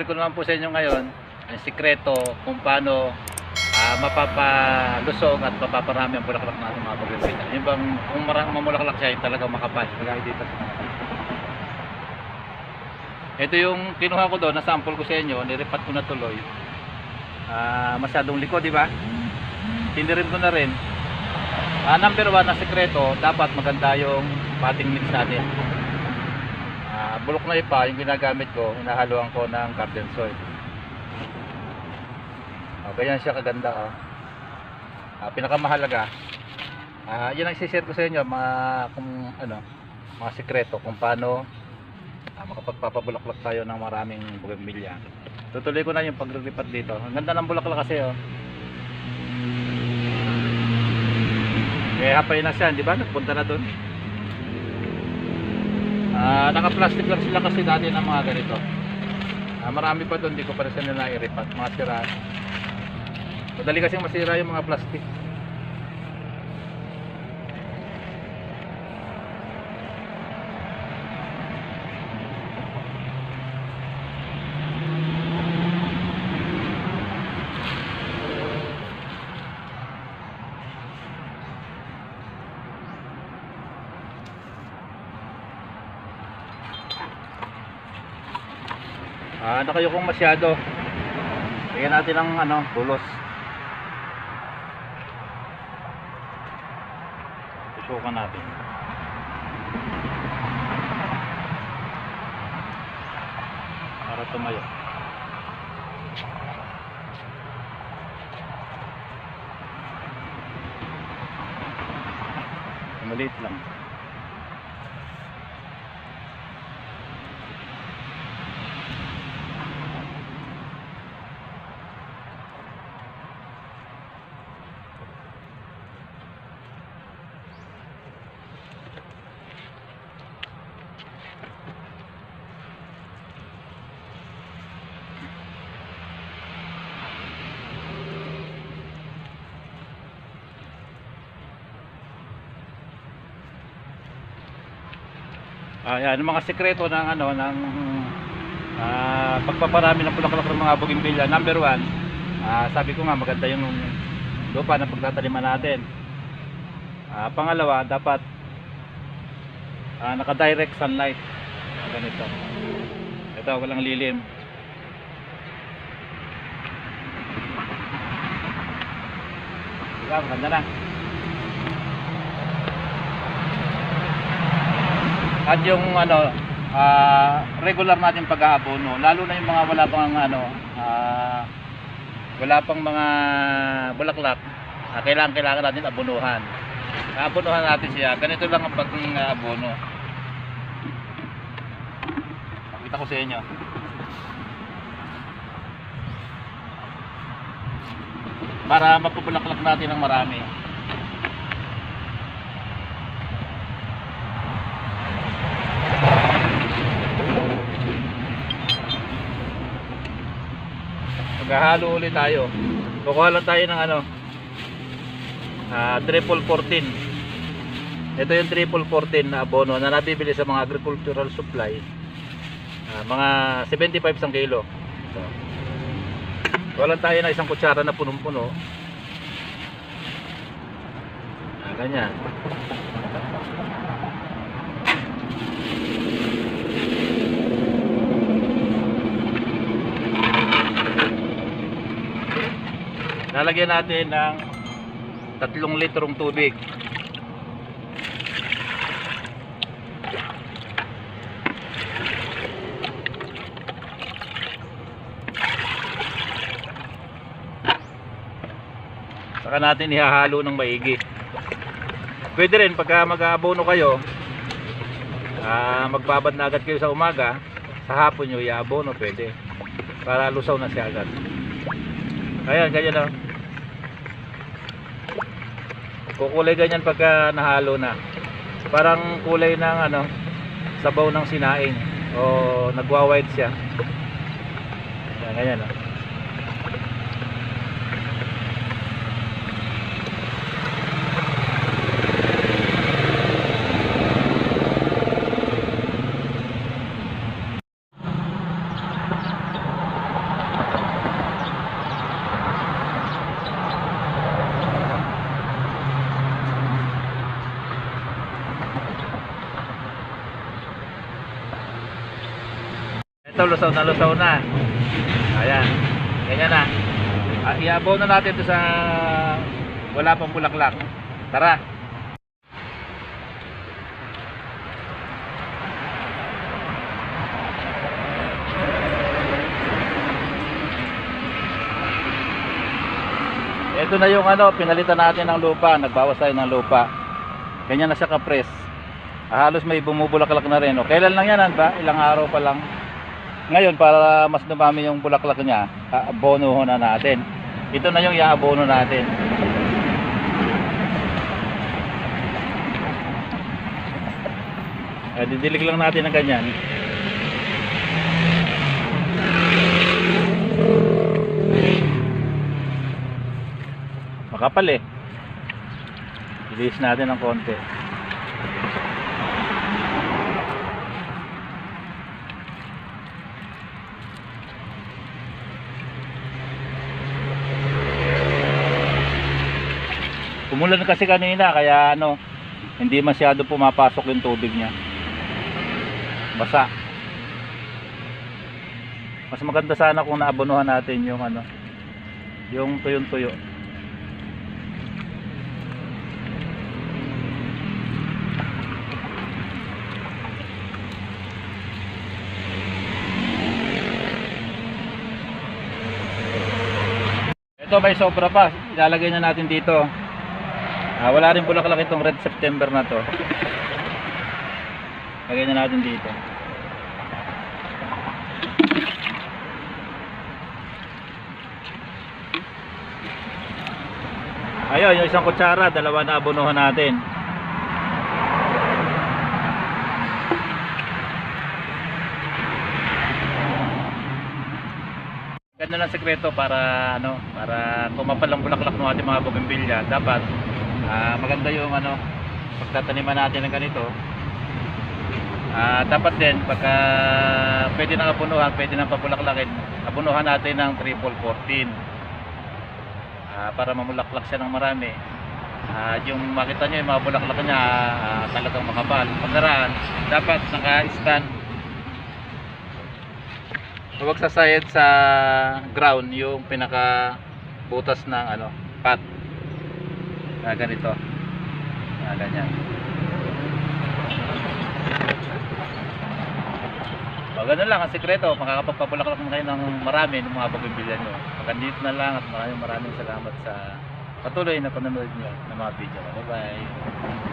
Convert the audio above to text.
i-share ko naman po sa inyo ngayon ang sikreto kung paano ah, mapapalusog at mapaparami ang bulaklak natin mga bougainvillea. Yung bang kung marang mamulaklak siya, yung talagang makapal. Kagaya dito ito yung kinuha ko doon, na-sample ko sa inyo, niripat ko na tuloy. Ah, masyadong liko, di ba? Tinirim ko na rin. Ah, number one na sekreto, dapat maganda yung potting mix natin. Ah, bulok na ipa, yung ginagamit ko, hinahaluan ko ng garden soil. Oh, ganyan siya kaganda oh. Ah, pinakamahalaga. Ah, yun ang share ko sa inyo mga kung ano, mga sekreto kung paano ah, makapagpapabulaklak tayo ng maraming bougainvillea. Tutuloy ko na yung paglilipat dito. Ang ganda ng bulaklak kasi oh. Eh hapay na siya, di ba? Nagpunta na doon. Ah, naka-plastic lang sila kasi dati ng mga ganito. Ah, marami pa doon, di ko pa rin sila nairipat. Mga sira. Madali kasi masira yung mga plastic. Ah, kayo kung masyado? Bigyan natin ng ano, tulos. Susukan natin. Para tumayo. Maliit lang. Ayan, mga sekreto ng ano ng ah, pagpaparami ng bulaklak ng mga bougainvillea. Number one, ah, sabi ko nga maganda yung lupa na pagtataniman natin. Ah, pangalawa, dapat ah, naka-direct sunlight. Ganito. Ito, walang lilim. Diba, maganda na. At yung ano ah, regular natin pag-aabono lalo na yung mga wala pang ano ah, wala pang mga bulaklak ah, kailangan kailangan natin abunuhan aabonuhan natin siya. Ganito lang ang pag-aabono. Pakita ko sa inyo. Para mapupulaklak natin ng marami Maghahalo ulit tayo. Kukuha lang tayo ng ano, ah, triple 14. Ito yung triple 14 na abono na nabibili sa mga agricultural supply. Ah, mga 75 isang kilo. Ito. Kuha lang tayo ng isang kutsara na punong-puno. Ah, ganyan. Lalagyan natin ng tatlong litrong tubig. Saka natin ihahalo ng maigi. Pwede rin pagka mag-aabono kayo ah, magbabad na agad kayo sa umaga sa hapon nyo iabono pwede. Para lusaw na siya agad Ayan, ganyan o. Kukulay ganyan pagka nahalo na. Parang kulay ng ano, sabaw ng sinaing. O nagwa-white siya. Ayan, ganyan o. lusaw na lusaw na. Ayan. Ganyan na. Ah, iabaw na natin ito sa wala pang bulaklak. Tara. Ito na yung ano, pinalitan natin ng lupa, nagbawas tayo ng lupa. Ganyan na siya kapres. Ah, halos may bumubulaklak na rin. O, kailan lang yan, ba? Ilang araw pa lang. Ngayon, para mas dumami yung bulaklak niya, abonoho na natin. Ito na yung iaabono natin. Ah, didilig lang natin ng ganyan. Makapal eh. Release natin ng konti. Umulan kasi kanina kaya ano, hindi masyado pumapasok yung tubig niya. Basa. Mas maganda sana kung naabonohan natin yung ano, yung tuyong-tuyo. Ito may sobra pa. Ilalagay na natin dito. Ah, wala rin bulaklak itong red September na to. Lagay na natin dito. Ayun, yung isang kutsara, dalawa na abonohan natin. Ganda lang sekreto para ano, para kumapal ang bulaklak ng ating mga bougainvillea. Dapat ah, maganda yung ano, pagtataniman natin ng ganito. Ah, dapat din pagka pwede nang abunuhan, pwede nang pabulaklakin, abunuhan natin ng triple 14. Ah, para mamulaklak siya ng marami. Ah, yung makita nyo yung mga bulaklak niya ah, talagang makapal. Pagkaraan, dapat naka-stand Huwag sa side sa ground yung pinaka butas ng ano, pat. Na ganito. Na ganyan. O, ganun lang ang sekreto. Makakapagpapulaklak na kayo ng marami ng mga bougainvillea nyo. Hanggang dito na lang at maraming maraming salamat sa patuloy na panonood nyo ng mga video. Bye bye.